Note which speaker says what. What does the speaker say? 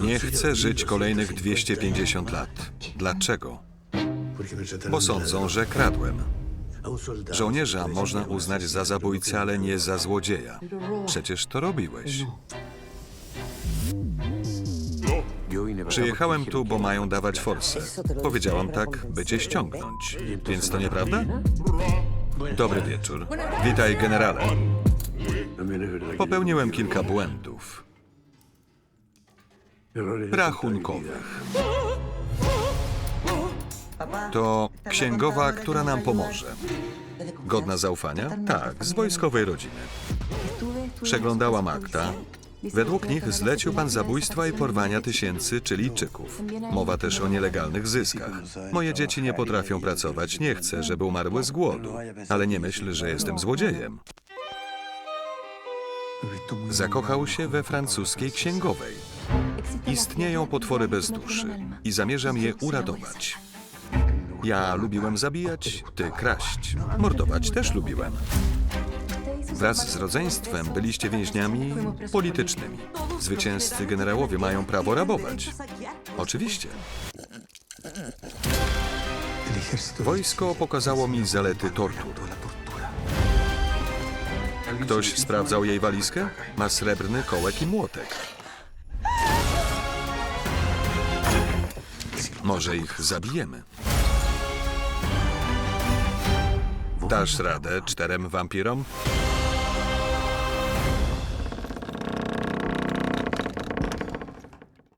Speaker 1: Nie chcę żyć kolejnych 250 lat. Dlaczego? Bo sądzą, że kradłem. Żołnierza można uznać za zabójcę, ale nie za złodzieja. Przecież to robiłeś. Przyjechałem tu, bo mają dawać forsę. Powiedziałam tak, by cię ściągnąć. Więc to nieprawda? Dobry wieczór. Witaj, generale. Popełniłem kilka błędów. Rachunkowych. To księgowa, która nam pomoże. Godna zaufania? Tak, z wojskowej rodziny. Przeglądałam akta. Według nich zlecił pan zabójstwa i porwania tysięcy Chilijczyków. Mowa też o nielegalnych zyskach. Moje dzieci nie potrafią pracować, nie chcę, żeby umarły z głodu. Ale nie myśl, że jestem złodziejem. Zakochał się we francuskiej księgowej. Istnieją potwory bez duszy i zamierzam je uratować. Ja lubiłem zabijać, ty kraść. Mordować też lubiłem. Wraz z rodzeństwem byliście więźniami politycznymi. Zwycięzcy generałowie mają prawo rabować. Oczywiście. Wojsko pokazało mi zalety tortur. Ktoś sprawdzał jej walizkę? Ma srebrny kołek i młotek. Może ich zabijemy. Dasz radę czterem wampirom?